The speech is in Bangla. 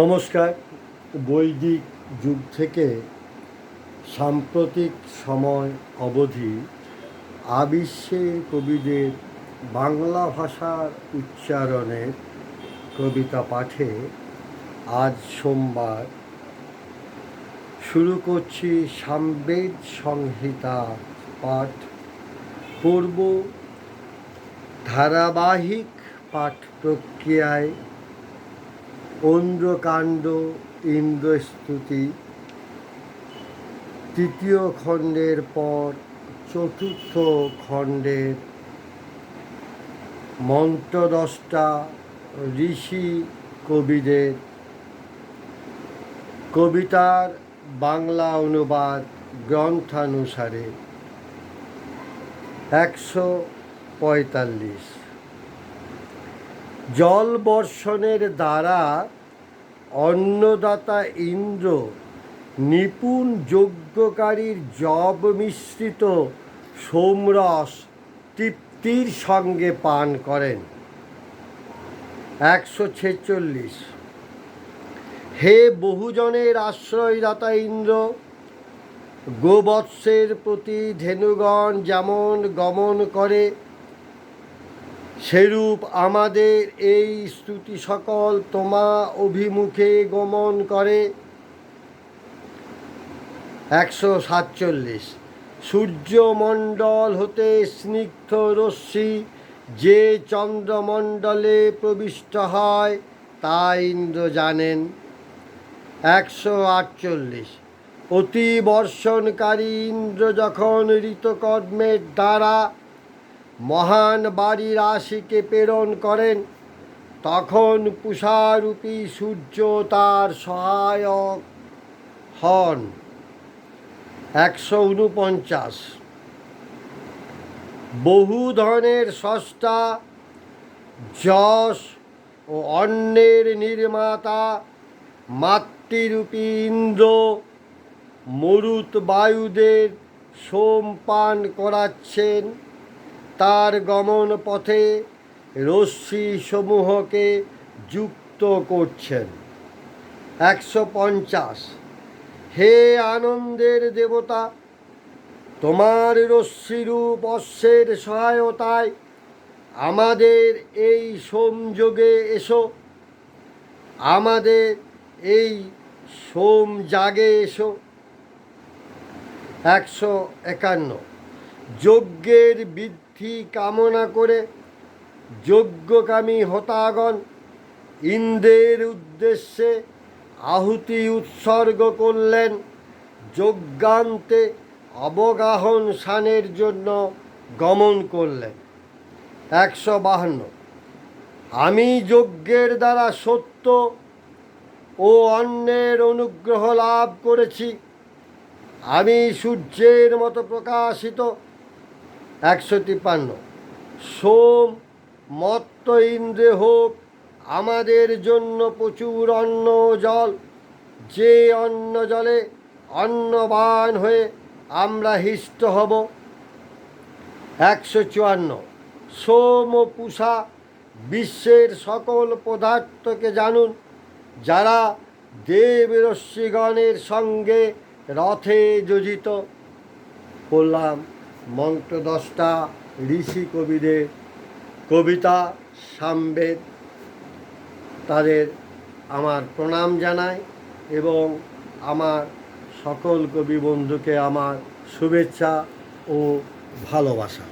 নমস্কার। বৈদিক যুগ থেকে সাম্প্রতিক সময় অবধি আবিশ্বের কবিদের বাংলা ভাষার উচ্চারণের কবিতা পাঠে আজ সোমবার শুরু করছি সামবেদ সংহিতা পাঠ। পূর্ব ধারাবাহিক পাঠ প্রক্রিয়ায় ঐন্দ্রকাণ্ড ইন্দ্রস্তুতি। তৃতীয় খণ্ডের পর চতুর্থ খণ্ডের মন্ত্রদষ্টা ঋষি কবিদের কবিতার বাংলা অনুবাদ গ্রন্থানুসারে একশো পঁয়তাল্লিশ। জল বর্ষণের দ্বারা অন্নদাতা ইন্দ্র নিপুণ যজ্ঞকারীর জব মিশ্রিত সোমরস তৃপ্তির সঙ্গে পান করেন। একশো ছেচল্লিশ। হে বহুজনের আশ্রয়দাতা ইন্দ্র, গোবৎসের প্রতি ধেনুগণ যেমন গমন করে সেরূপ আমাদের এই স্তুতি সকল তোমা অভিমুখে গমন করে। একশো সাতচল্লিশ। সূর্যমণ্ডল হতে স্নিগ্ধ রশ্মি যে চন্দ্রমণ্ডলে প্রবিষ্ট হয়, তা ইন্দ্র জানেন। একশো আটচল্লিশ। অতি বর্ষণকারী ইন্দ্র যখন ঋতকর্মের দ্বারা মহান বাড়ি রাশিকে প্রেরণ করেন, তখন পুষারূপী সূর্য তার সহায়ক হন। একশো উনপঞ্চাশ। বহু ধরনের সষ্টা যশ ও অন্যের নির্মাতা, মাতৃরূপী ইন্দ্র, মরুত বায়ুদের সোম পান করাচ্ছেন। তার গমন পথে রশ্মি সমূহকে যুক্ত করছেন। একশো পঞ্চাশ। হে আনন্দের দেবতা, তোমার রশ্মিরূপ অশ্বের সহায়তায় আমাদের এই সোমযোগে এসো। আমাদের এই সোম জাগে এসো। একশো একান্ন। যজ্ঞের বৃদ্ধি কামনা করে যজ্ঞকামী হতাগণ ইন্দ্রের উদ্দেশ্যে আহুতি উৎসর্গ করলেন। যজ্ঞান্তে অবগাহন স্নানের জন্য গমন করলেন। একশো বাহান্ন। আমি যজ্ঞের দ্বারা সত্য ও অন্যের অনুগ্রহ লাভ করেছি। আমি সূর্যের মতো প্রকাশিত একশো তিপ্পান্ন। সোম মত্ত ইন্দ্রে হোক, আমাদের জন্য প্রচুর অন্ন জল। যে অন্ন জলে অন্নবান হয়ে আমরা হিষ্ট হব। একশো চুয়ান্ন। সোম পুষা বিশ্বের সকল পদার্থকে জানুন, যারা দেব রশ্মিগণের সঙ্গে রথে যোজিত। করলাম মন্ত্র দশটা ঋষি কবিদের কবিতা সামবেদ তাদের আমার প্রণাম জানাই এবং আমার সকল কবি বন্ধুকে আমার শুভেচ্ছা ও ভালোবাসা।